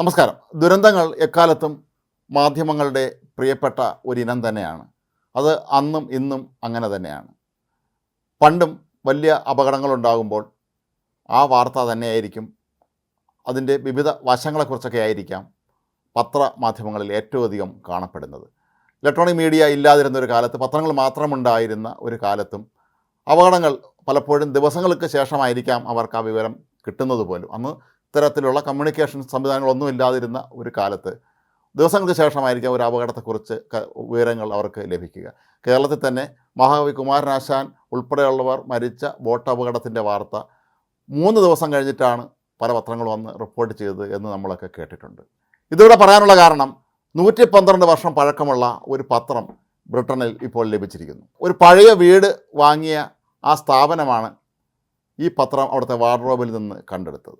നമസ്കാരം. ദുരന്തങ്ങൾ എക്കാലത്തും മാധ്യമങ്ങളുടെ പ്രിയപ്പെട്ട ഒരിനം തന്നെയാണ്. അത് അന്നും ഇന്നും അങ്ങനെ തന്നെയാണ്. പണ്ടും വലിയ അപകടങ്ങളുണ്ടാകുമ്പോൾ ആ വാർത്ത തന്നെയായിരിക്കും. അതിന്റെ വിവിധ വശങ്ങളെക്കുറിച്ചൊക്കെ ആയിരിക്കാം പത്രമാധ്യമങ്ങളിൽ ഏറ്റവും അധികം കാണപ്പെടുന്നത്. ഇലക്ട്രോണിക് മീഡിയ ഇല്ലാതിരുന്ന ഒരു കാലത്ത് പത്രങ്ങൾ മാത്രമുണ്ടായിരുന്ന ഒരു കാലത്തും അപകടങ്ങൾ പലപ്പോഴും ദിവസങ്ങൾക്ക് ശേഷമായിരിക്കാം അവർക്ക് ആ വിവരം കിട്ടുന്നത് പോലും. അന്ന് ഇത്തരത്തിലുള്ള കമ്മ്യൂണിക്കേഷൻ സംവിധാനങ്ങളൊന്നും ഇല്ലാതിരുന്ന ഒരു കാലത്ത് ദിവസങ്ങൾക്ക് ശേഷമായിരിക്കാം ഒരു അപകടത്തെക്കുറിച്ച് വിവരങ്ങൾ അവർക്ക് ലഭിക്കുക. കേരളത്തിൽ തന്നെ മഹാകവി കുമാരനാശാൻ ഉൾപ്പെടെയുള്ളവർ മരിച്ച ബോട്ട് അപകടത്തിന്റെ വാർത്ത മൂന്ന് ദിവസം കഴിഞ്ഞിട്ടാണ് പല പത്രങ്ങളും വന്ന് റിപ്പോർട്ട് ചെയ്തത് എന്ന് നമ്മളൊക്കെ കേട്ടിട്ടുണ്ട്. ഇതിവിടെ പറയാനുള്ള കാരണം നൂറ്റി പന്ത്രണ്ട് വർഷം പഴക്കമുള്ള ഒരു പത്രം ബ്രിട്ടനിൽ ഇപ്പോൾ ലഭിച്ചിരിക്കുന്നു. ഒരു പഴയ വീട് വാങ്ങിയ ആ സ്ഥാപനമാണ് ഈ പത്രം അവിടുത്തെ വാർഡ്രോബിൽ നിന്ന് കണ്ടെടുത്തത്.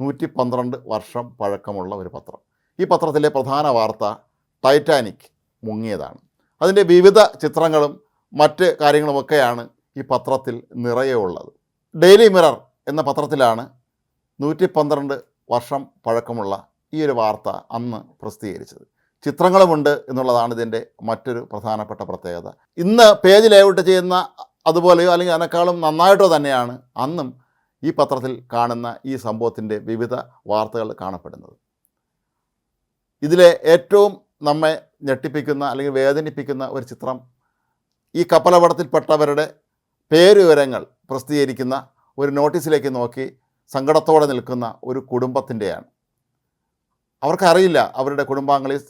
നൂറ്റി പന്ത്രണ്ട് വർഷം പഴക്കമുള്ള ഒരു പത്രം. ഈ പത്രത്തിലെ പ്രധാന വാർത്ത ടൈറ്റാനിക് മുങ്ങിയതാണ്. അതിന്റെ വിവിധ ചിത്രങ്ങളും മറ്റ് കാര്യങ്ങളുമൊക്കെയാണ് ഈ പത്രത്തിൽ നിറയെ ഉള്ളത്. ഡെയിലി മിറർ എന്ന പത്രത്തിലാണ് നൂറ്റി പന്ത്രണ്ട് വർഷം പഴക്കമുള്ള ഈ ഒരു വാർത്ത അന്ന് പ്രസിദ്ധീകരിച്ചത്. ചിത്രങ്ങളുമുണ്ട് എന്നുള്ളതാണ് ഇതിന്റെ മറ്റൊരു പ്രധാനപ്പെട്ട പ്രത്യേകത. ഇന്ന് പേജ് ലേഔട്ട് ചെയ്യുന്ന അതുപോലെയോ അല്ലെങ്കിൽ അതിനേക്കാളും നന്നായിട്ടോ തന്നെയാണ് അന്നും ഈ പത്രത്തിൽ കാണുന്ന ഈ സംഭവത്തിന്റെ വിവിധ വാർത്തകൾ കാണപ്പെടുന്നത്. ഇതിലെ ഏറ്റവും നമ്മെ ഞെട്ടിപ്പിക്കുന്ന അല്ലെങ്കിൽ വേദനിപ്പിക്കുന്ന ഒരു ചിത്രം ഈ കപ്പലപടത്തിൽപ്പെട്ടവരുടെ പേരുവിവരങ്ങൾ പ്രസിദ്ധീകരിക്കുന്ന ഒരു നോട്ടീസിലേക്ക് നോക്കി സങ്കടത്തോടെ നിൽക്കുന്ന ഒരു കുടുംബത്തിന്റെയാണ്. അവർക്കറിയില്ല അവരുടെ കുടുംബാംഗങ്ങളിൽ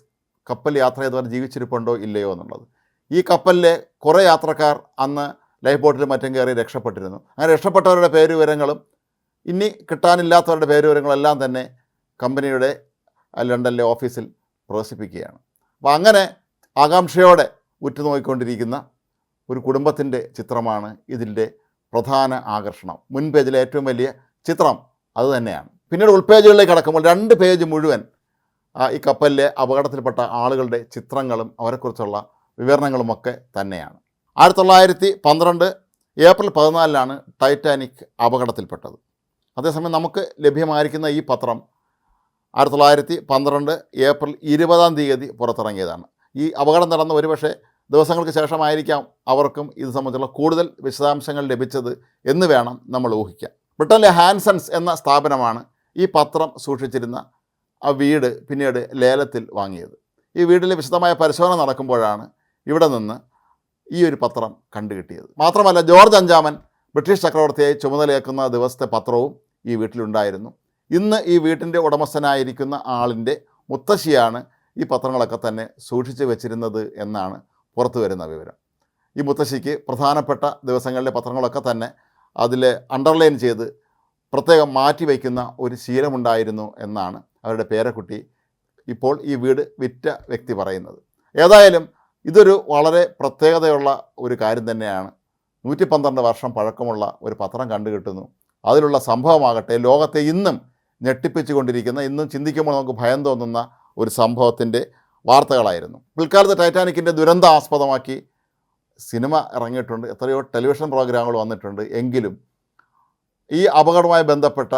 കപ്പൽ യാത്ര ചെയ്തവർ ജീവിച്ചിരിപ്പുണ്ടോ ഇല്ലയോ എന്നുള്ളത്. ഈ കപ്പലിലെ കുറേ യാത്രക്കാർ അന്ന് ലൈഫ് ബോട്ടിൽ മറ്റും കയറി രക്ഷപ്പെട്ടിരുന്നു. അങ്ങനെ രക്ഷപ്പെട്ടവരുടെ പേരുവിവരങ്ങളും ഇനി കിട്ടാനില്ലാത്തവരുടെ പേരുവിവരങ്ങളെല്ലാം തന്നെ കമ്പനിയുടെ ലണ്ടനിലെ ഓഫീസിൽ പ്രദർശിപ്പിക്കുകയാണ്. അപ്പോൾ അങ്ങനെ ആകാംക്ഷയോടെ ഉറ്റുനോക്കിക്കൊണ്ടിരിക്കുന്ന ഒരു കുടുംബത്തിന്റെ ചിത്രമാണ് ഇതിന്റെ പ്രധാന ആകർഷണം. മുൻ പേജിലെ ഏറ്റവും വലിയ ചിത്രം അതുതന്നെയാണ് പിന്നീട് ഉൾപേജുകളിലേക്ക് കടക്കുമ്പോൾ രണ്ട് പേജ് മുഴുവൻ ഈ കപ്പലിലെ അപകടത്തിൽപ്പെട്ട ആളുകളുടെ ചിത്രങ്ങളും അവരെക്കുറിച്ചുള്ള വിവരണങ്ങളുമൊക്കെ തന്നെയാണ്. ആയിരത്തി തൊള്ളായിരത്തി പന്ത്രണ്ട് ഏപ്രിൽ പതിനാലിലാണ് ടൈറ്റാനിക് അപകടത്തിൽപ്പെട്ടത്. അതേസമയം നമുക്ക് ലഭ്യമായിരിക്കുന്ന ഈ പത്രം ആയിരത്തി തൊള്ളായിരത്തി പന്ത്രണ്ട് ഏപ്രിൽ ഇരുപതാം തീയതി പുറത്തിറങ്ങിയതാണ്. ഈ അപകടം നടന്ന ഒരുപക്ഷെ ദിവസങ്ങൾക്ക് ശേഷമായിരിക്കാം അവർക്കും ഇത് സംബന്ധിച്ചുള്ള കൂടുതൽ വിശദാംശങ്ങൾ ലഭിച്ചത് എന്ന് വേണം നമ്മൾ ഊഹിക്കാം ബ്രിട്ടനിലെ ഹാൻസൺസ് എന്ന സ്ഥാപനമാണ് ഈ പത്രം സൂക്ഷിച്ചിരുന്ന ആ വീട് പിന്നീട് ലേലത്തിൽ വാങ്ങിയത്. ഈ വീട്ടിലെ വിശദമായ പരിശോധന നടക്കുമ്പോഴാണ് ഇവിടെ നിന്ന് ഈ ഒരു പത്രം കണ്ടുകിട്ടിയത്. മാത്രമല്ല ജോർജ് അഞ്ചാമൻ ബ്രിട്ടീഷ് ചക്രവർത്തിയായി ചുമതലയേക്കുന്ന ദിവസത്തെ പത്രവും ഈ വീട്ടിലുണ്ടായിരുന്നു. ഇന്ന് ഈ വീട്ടിന്റെ ഉടമസ്ഥനായിരിക്കുന്ന ആളിന്റെ മുത്തശ്ശിയാണ് ഈ പത്രങ്ങളൊക്കെ തന്നെ സൂക്ഷിച്ചു വെച്ചിരുന്നത് എന്നാണ് പുറത്തു വരുന്ന വിവരം. ഈ മുത്തശ്ശിക്ക് പ്രധാനപ്പെട്ട ദിവസങ്ങളിലെ പത്രങ്ങളൊക്കെ തന്നെ അതിൽ അണ്ടർലൈൻ ചെയ്ത് പ്രത്യേകം മാറ്റി വയ്ക്കുന്ന ഒരു ശീലമുണ്ടായിരുന്നു എന്നാണ് അവരുടെ പേരക്കുട്ടി ഇപ്പോൾ ഈ വീട് വിറ്റ വ്യക്തി പറയുന്നത്. ഏതായാലും ഇതൊരു വളരെ പ്രത്യേകതയുള്ള ഒരു കാര്യം തന്നെയാണ്. നൂറ്റി പന്ത്രണ്ട് വർഷം പഴക്കമുള്ള ഒരു പത്രം കണ്ടുകിട്ടുന്നു അതിലുള്ള സംഭവമാകട്ടെ ലോകത്തെ ഇന്നും ഞെട്ടിപ്പിച്ചുകൊണ്ടിരിക്കുന്ന ഇന്നും ചിന്തിക്കുമ്പോൾ നമുക്ക് ഭയം തോന്നുന്ന ഒരു സംഭവത്തിന്റെ വാർത്തകളായിരുന്നു. പിൽക്കാലത്ത് ടൈറ്റാനിക്കിന്റെ ദുരന്താസ്പദമാക്കി സിനിമ ഇറങ്ങിയിട്ടുണ്ട്. എത്രയോ ടെലിവിഷൻ പ്രോഗ്രാമുകൾ വന്നിട്ടുണ്ട്. എങ്കിലും ഈ അപകടവുമായി ബന്ധപ്പെട്ട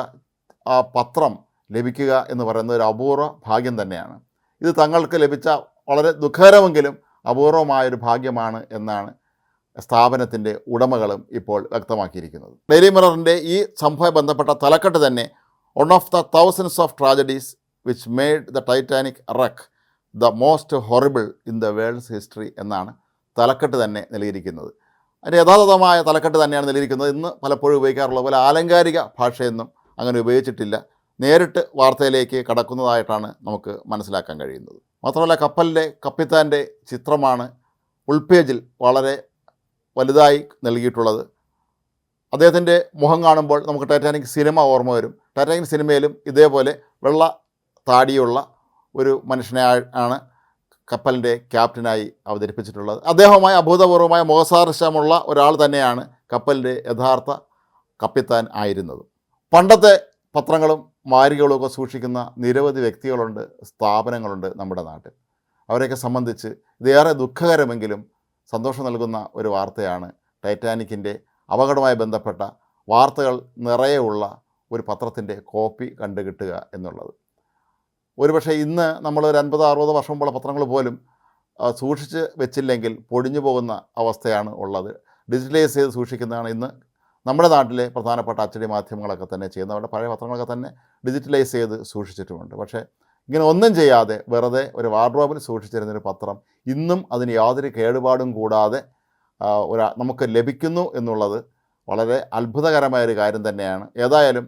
ആ പത്രം ലഭിക്കുക എന്ന് പറയുന്ന ഒരു അപൂർവ ഭാഗ്യം തന്നെയാണ്. ഇത് തങ്ങൾക്ക് ലഭിച്ച വളരെ ദുഃഖകരമെങ്കിലും അപൂർവമായൊരു ഭാഗ്യമാണ് എന്നാണ് സ്ഥാപനത്തിന്റെ ഉടമകളും ഇപ്പോൾ വ്യക്തമാക്കിയിരിക്കുന്നത്. ഡെയിലി മിററിന്റെ ഈ സംഭവം ബന്ധപ്പെട്ട തലക്കെട്ട് തന്നെ one of the thousands of tragedies which made the Titanic wreck the most horrible in the world's history എന്നാണ് തലക്കെട്ട് തന്നെ നൽകിയിരിക്കുന്നത്. അതിന്റെ യഥാർത്ഥമായ തലക്കെട്ട് തന്നെയാണ് നൽകിയിരിക്കുന്നത്. ഇന്ന് പലപ്പോഴും ഉപയോഗിക്കാറുള്ള പോലെ ആലങ്കാരിക ഭാഷയൊന്നും അങ്ങനെ ഉപയോഗിച്ചിട്ടില്ല. നേരിട്ട് വാർത്തയിലേക്ക് കടക്കുന്നതായിട്ടാണ് നമുക്ക് മനസ്സിലാക്കാൻ കഴിയുന്നത്. മാത്രമല്ല കപ്പലിന്റെ കപ്പിത്താന്റെ ചിത്രമാണ് ഉൾപേജിൽ വളരെ വലുതായി നൽകിയിട്ടുള്ളത്. അദ്ദേഹത്തിന്റെ മുഖം കാണുമ്പോൾ നമുക്ക് ടൈറ്റാനിക് സിനിമ ഓർമ്മ വരും. ടൈറ്റാനിക് സിനിമയിലും ഇതേപോലെ വെള്ള താടിയുള്ള ഒരു മനുഷ്യനെ ആണ് കപ്പലിന്റെ ക്യാപ്റ്റനായി അവതരിപ്പിച്ചിട്ടുള്ളത്. അദ്ദേഹവുമായി അഭൂതപൂർവമായ മുഖസാദൃശ്യമുള്ള ഒരാൾ തന്നെയാണ് കപ്പലിന്റെ യഥാർത്ഥ കപ്പിത്താൻ ആയിരുന്നത്. പണ്ടത്തെ പത്രങ്ങളും മാരികകളും ഒക്കെ സൂക്ഷിക്കുന്ന നിരവധി വ്യക്തികളുണ്ട് സ്ഥാപനങ്ങളുണ്ട് നമ്മുടെ നാട്ടിൽ. അവരെയൊക്കെ സംബന്ധിച്ച് ഇതേറെ ദുഃഖകരമെങ്കിലും സന്തോഷം നൽകുന്ന ഒരു വാർത്തയാണ് ടൈറ്റാനിക്കിന്റെ അപകടവുമായി ബന്ധപ്പെട്ട വാർത്തകൾ നിറയെ ഉള്ള ഒരു പത്രത്തിന്റെ കോപ്പി കണ്ടുകിട്ടുക എന്നുള്ളത്. ഒരുപക്ഷെ ഇന്ന് നമ്മൾ ഒരു അൻപത് അറുപത് വർഷം മുമ്പുള്ള പത്രങ്ങൾ പോലും സൂക്ഷിച്ച് വെച്ചില്ലെങ്കിൽ പൊടിഞ്ഞു പോകുന്ന അവസ്ഥയാണ് ഉള്ളത്. ഡിജിറ്റലൈസ് ചെയ്ത് സൂക്ഷിക്കുന്നതാണ് ഇന്ന് നമ്മുടെ നാട്ടിലെ പ്രധാനപ്പെട്ട അച്ചടി മാധ്യമങ്ങളൊക്കെ തന്നെ ചെയ്യുന്നവരുടെ പഴയ പത്രങ്ങളൊക്കെ തന്നെ ഡിജിറ്റലൈസ് ചെയ്ത് സൂക്ഷിച്ചിട്ടുമുണ്ട്. പക്ഷേ ഇങ്ങനെ ഒന്നും ചെയ്യാതെ വെറുതെ ഒരു വാർഡ്രോബിൽ സൂക്ഷിച്ചിരുന്നൊരു പത്രം ഇന്നും അതിന് യാതൊരു കേടുപാടും കൂടാതെ ഒരു നമുക്ക് ലഭിക്കുന്നു എന്നുള്ളത് വളരെ അത്ഭുതകരമായ ഒരു കാര്യം തന്നെയാണ്. ഏതായാലും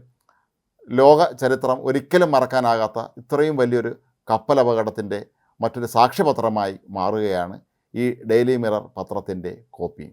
ലോക ചരിത്രം ഒരിക്കലും മറക്കാനാകാത്ത ഇത്രയും വലിയൊരു കപ്പൽ അപകടത്തിന്റെ മറ്റൊരു സാക്ഷ്യപത്രമായി മാറുകയാണ് ഈ ഡെയിലി മിറർ പത്രത്തിന്റെ കോപ്പി.